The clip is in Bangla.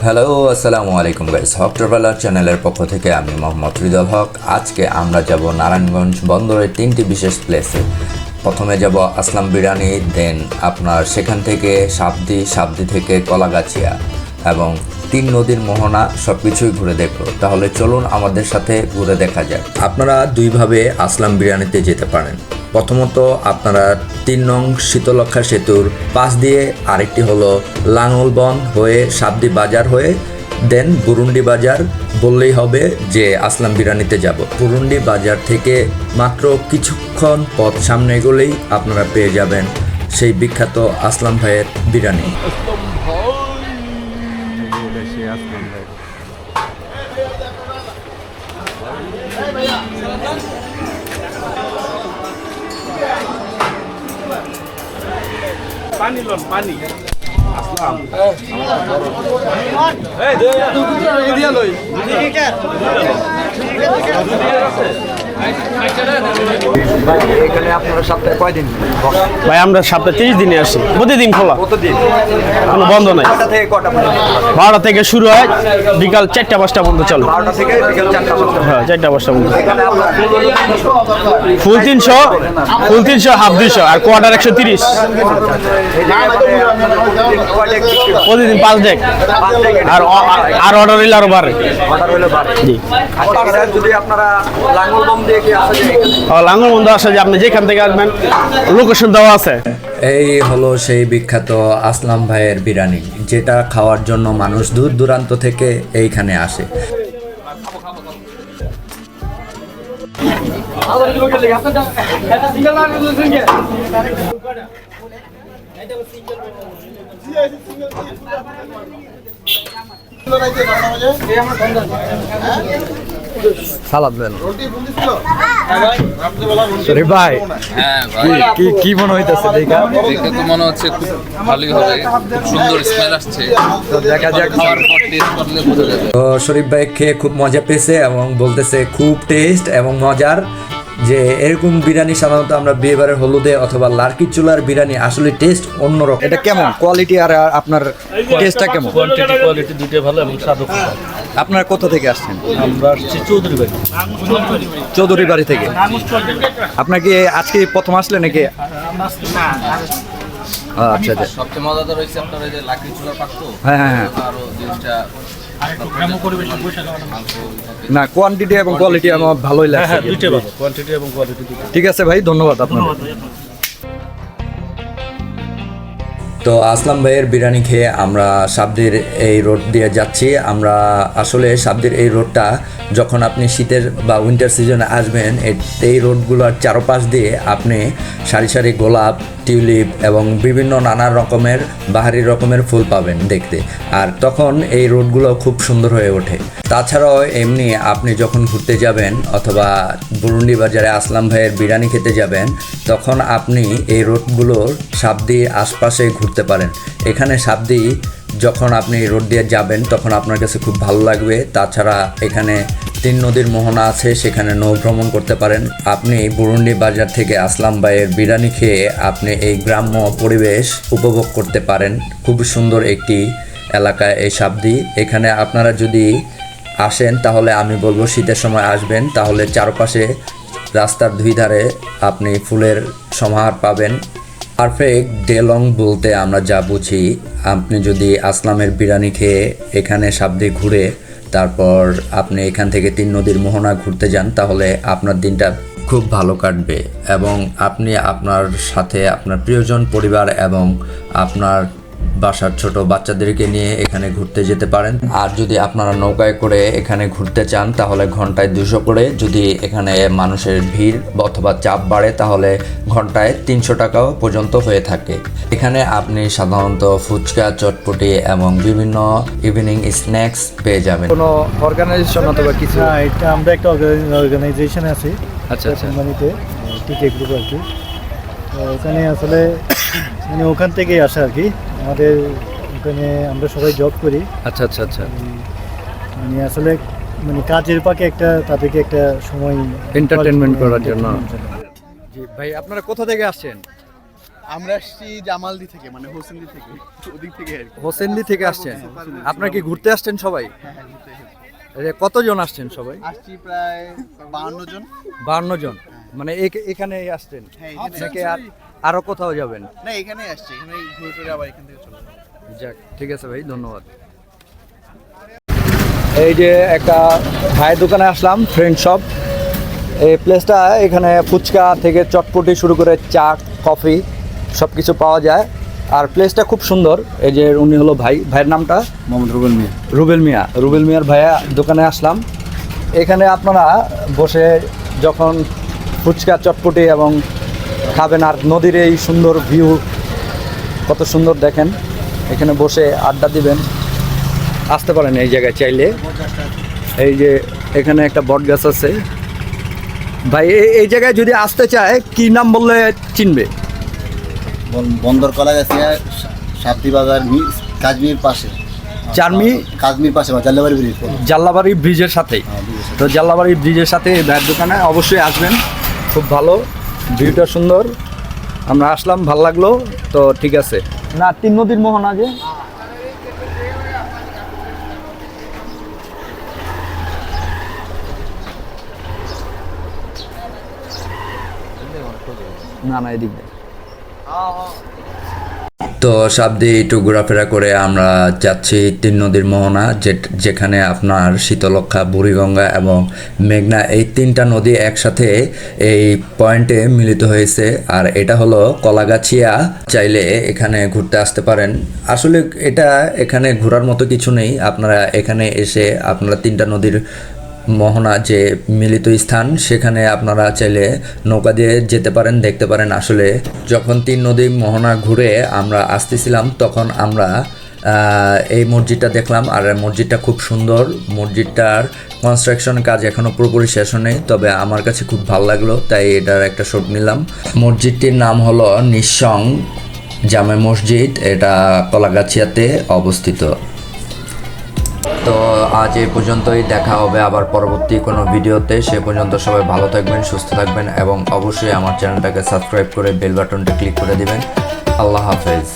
হ্যালো আসসালামু আলাইকুম গাইস হক চ্যানেলের পক্ষ থেকে আমি মোহাম্মদ হৃদল হক। আজকে আমরা যাব নারায়ণগঞ্জ বন্দরের তিনটি বিশেষ প্লেসে প্রথমে যাব আসলাম বিরিয়ানি দেন আপনার সেখান থেকে সাবদি সাবদি থেকে কলাগাছিয়া এবং তিন নদীর মোহনা সব কিছুই ঘুরে দেখব তাহলে চলুন আমাদের সাথে ঘুরে দেখা যাক। আপনারা দুইভাবে আসলাম বিরিয়ানিতে যেতে পারেন। প্রথমত আপনারা তিন নং শীতলক্ষা সেতুর পাশ দিয়ে আরেকটি হলো লাঙ্গলবন হয়ে সাবদি বাজার হয়ে, দেন বুরুন্ডি বাজার। বললেই হবে যে আসলাম বিরিয়ানিতে যাব। বুরুন্ডি বাজার থেকে মাত্র কিছুক্ষণ পথ সামনে গেলেই আপনারা পেয়ে যাবেন সেই বিখ্যাত আসলাম ভাইয়ের বিরিয়ানি। পানি লন পানি। এখানে আপনারা ঠিক কয়দিন ভাই আমরা সপ্তাহে তিরিশ দিনে আসি। প্রতিদিন খোলা। কোনো বন্ধ নাই। বারোটা থেকে শুরু হয় বিকাল চারটা পাঁচটা পর্যন্ত চলে। হ্যাঁ চারটা পাঁচটা পর্যন্ত। ফুল তিনশো ফুল তিনশো হাফ দুইশো আর কোয়ার্টার একশো তিরিশ। প্রতিদিন পাঁচ ডেক আর আর অর্ডার হইলে আরও বাড়ে। জি। যদি আপনারা লাঙ্গল বম কি আসা যায় এখানে? লাঙ্গল বন্ধু আসে যে আপনি যেখান থেকে আসবেন লোকেশন দেওয়া আছে এই হলো সেই বিখ্যাত আসলাম ভাইয়ের বিরিয়ানি যেটা খাওয়ার জন্য মানুষ দূর দূরান্ত থেকে এইখানে আসে সিঙ্গেল সালাদ দেন। শরীফ ভাই কি- কি কি মনে হইতেছে দেখা? দেখে তো মনে হচ্ছে খুব ভালোই হবে খুব সুন্দর স্মেল আসছে। দেখা যাক। খাওয়ার পর টেস্ট করলে বোঝা যাবে। তো শরীফ ভাই খেয়ে খুব মজা পেয়েছে এবং বলতেছে খুব টেস্ট এবং মজার। যে এরকম বিরিয়ানি সাধারণত আমরা বিয়েবারের হলুদে অথবা লার্কি চুলার বিরিয়ানি আসলে টেস্ট অন্যরকম। এটা কেমন? কোয়ালিটি আর আপনার টেস্টটা কেমন? কোয়ান্টিটি কোয়ালিটি দুইটাই ভালো এবং স্বাদও খুব ভালো। আপনার কোথা থেকে আসছেন? আমরা আসছি চৌধুরী বাড়ি। চৌধুরী বাড়ি থেকে। আপনার কি আজকে প্রথম আসলেন নাকি? আচ্ছা আচ্ছা। সবচেয়ে মজাদার হয়েছে আপনার ওই যে লাকড়ি চুলা পাকতো হ্যাঁ হ্যাঁ হ্যাঁ। আরও জিনিসটা না কোয়ান্টিটি এবং কোয়ালিটি আমার ভালোই হ্যাঁ লাগছে হ্যাঁ কোয়ান্টিটি এবং কোয়ালিটি ঠিক আছে ভাই ধন্যবাদ আপনার তো আসলাম ভাইয়ের বিরিয়ানি খেয়ে আমরা সাবদির এই রোড দিয়ে যাচ্ছি। আমরা আসলে সাবদির এই রোডটা যখন আপনি শীতের বা উইন্টার সিজনে আসবেন এই- এই রোডগুলোর চারপাশ দিয়ে আপনি সারি সারি গোলাপ টিউলিপ এবং বিভিন্ন নানা রকমের, বাহারি রকমের ফুল পাবেন দেখতে। আর তখন এই রোডগুলো খুব সুন্দর হয়ে ওঠে। তাছাড়াও এমনি আপনি যখন ঘুরতে যাবেন অথবা বুরুন্ডি বাজারে আসলাম ভাইয়ের বিরিয়ানি খেতে যাবেন, তখন আপনি এই রোডগুলোর সাবদি আশপাশে ঘুরতে পারেন। এখানে সাবদি যখন আপনি রোড দিয়ে যাবেন, তখন আপনার কাছে খুব ভালো লাগবে। তাছাড়া এখানে তিন নদীর মোহনা আছে, সেখানে নৌ ভ্রমণ করতে পারেন। আপনি বুরুন্ডি বাজার থেকে আসলাম ভাইয়ের বিরিয়ানি খেয়ে আপনি এই গ্রাম্য পরিবেশ উপভোগ করতে পারেন। খুব সুন্দর একটি এলাকা এই সাবদি এখানে আপনারা যদি আসেন, তাহলে আমি বলব শীতের সময় আসবেন। তাহলে চারপাশে রাস্তার দুই ধারে আপনি ফুলের সমাহার পাবেন। পারফেক্ট ডে লং বলতে আমরা যা বুঝি। আপনি যদি আসলামের বিরিয়ানি খেয়ে এখানে সাবদি ঘুরে তারপর আপনি এখান থেকে তিন নদীর মোহনা ঘুরতে যান, তাহলে আপনার দিনটা খুব ভালো কাটবে। এবং আপনি আপনার সাথে আপনার প্রিয়জন, পরিবার এবং আপনার বাসার ছোট বাচ্চাদেরকে নিয়ে এখানে ঘুরতে যেতে পারেন। আর যদি আপনারা নৌকায় করে এখানে ঘুরতে চান তাহলে ঘন্টায় দুশো করে। যদি এখানে মানুষের ভিড় অথবা চাপ বাড়ে তাহলে ঘন্টায় তিনশো টাকাও পর্যন্ত হয়ে থাকে। এখানে আপনি সাধারণত ফুচকা চটপটি এবং বিভিন্ন ইভিনিং স্ন্যাক্স পেয়ে যাবেন। কোনো অর্গানাইজেশন অথবা কিছু? না এটা আমরা একটা অর্গানাইজেশন আছি। আচ্ছা আচ্ছা। কোম্পানিতে টিকে গ্রুপ আর কি। ওখানে আসলে মানে ওখান থেকেই আসা আর কি। আমাদের ওখানে আমরা সবাই জব করি। আচ্ছা আচ্ছা আচ্ছা। মানে আসলে মানে কাজের পাকে একটা তাদেরকে একটা সময় এন্টারটেনমেন্ট করার জন্য। জি ভাই আপনারা কোথা থেকে আসছেন? আমরা আসছি জামালদি থেকে মানে হোসেনদি থেকে ওদিক থেকে আর কি। হোসেনদি থেকে আসছেন? আপনারা কি ঘুরতে আসছেন সবাই? হ্যাঁ, হ্যাঁ, কতজন আসছেন সবাই? আসছি প্রায় বাহান্ন জন। বান্ন জন। মানে এখ- এখানেই আসছেন? হ্যাঁ নাকি আর আরও কোথাও যাবেন? না এখানে আসছি। এখানে ঘুরে টুরে আবার এখান থেকে চলে যাক ঠিক আছে ভাই ধন্যবাদ। এই যে একটা ভাইয়ের দোকানে আসলাম ফ্রেন্ড শপ এই প্লেসটা এখানে ফুচকা থেকে চটপটি শুরু করে চা কফি সব কিছু পাওয়া যায়। আর প্লেসটা খুব সুন্দর। এই যে উনি হলো ভাই ভাইয়ের নামটা? মোহাম্মদ রুবেল মিয়া। রুবেল মিয়া। রুবেল মিয়ার ভাইয়া দোকানে আসলাম। এখানে আপনারা বসে যখন ফুচকা চটপটি এবং খাবেন আর নদীর এই সুন্দর ভিউ কত সুন্দর দেখেন। এখানে বসে আড্ডা দিবেন। আসতে পারেন এই জায়গায় চাইলে। এই যে এখানে একটা বট গাছ আছে। ভাই এই- এই জায়গায় যদি আসতে চায় কি নাম বললে চিনবে? বন্দর কলাগাছিয়া সাপ্তি বাজার কাজমির পাশে। চারমি কাজমির পাশে জাল্লাবাড়ি ব্রিজ। জাল্লাবাড়ি ব্রিজের সাথেই তো জাল্লাবাড়ি ব্রিজের সাথে ভাইয়ের দোকানে অবশ্যই আসবেন। খুব ভালো। ভিউটা সুন্দর। আমরা আসলাম ভালো লাগল তো ঠিক আছে। না তিন নদীর মোহনা যে না না এদিক দিয়ে। তো সাবদি একটু ঘোরাফেরা করে আমরা যাচ্ছি তিন নদীর মোহনা যেখানে আপনার শীতলক্ষা বুড়িগঙ্গা এবং মেঘনা, এই তিনটা নদী একসাথে এই পয়েন্টে মিলিত হয়েছে। আর এটা হলো কলাগাছিয়া, চাইলে এখানে ঘুরতে আসতে পারেন। আসলে এটা এখানে ঘোরার মতো কিছু নেই। আপনারা এখানে এসে আপনারা তিনটা নদীর মোহনা যে মিলিত স্থান, সেখানে আপনারা চাইলে নৌকা দিয়ে যেতে পারেন, দেখতে পারেন। আসলে যখন তিন নদী মোহনা ঘুরে আমরা আসতেছিলাম, তখন আমরা এই মসজিদটা দেখলাম। আর মসজিদটা খুব সুন্দর। মসজিদটার কনস্ট্রাকশন কাজ এখনও পুরোপুরি শেষ নেই তবে আমার কাছে খুব ভালো লাগল, তাই এটার একটা শট নিলাম। মসজিদটির নাম হলো নিঃসং জামে মসজিদ। এটা কলাগাছিয়াতে অবস্থিত। তো আজ এই পর্যন্তই, দেখা হবে আবার পরবর্তী কোনো ভিডিওতে। সে পর্যন্ত সবাই ভালো থাকবেন, সুস্থ থাকবেন এবং অবশ্যই আমার চ্যানেলটাকে সাবস্ক্রাইব করে বেল বাটনটা ক্লিক করে দিবেন। আল্লাহ হাফেজ।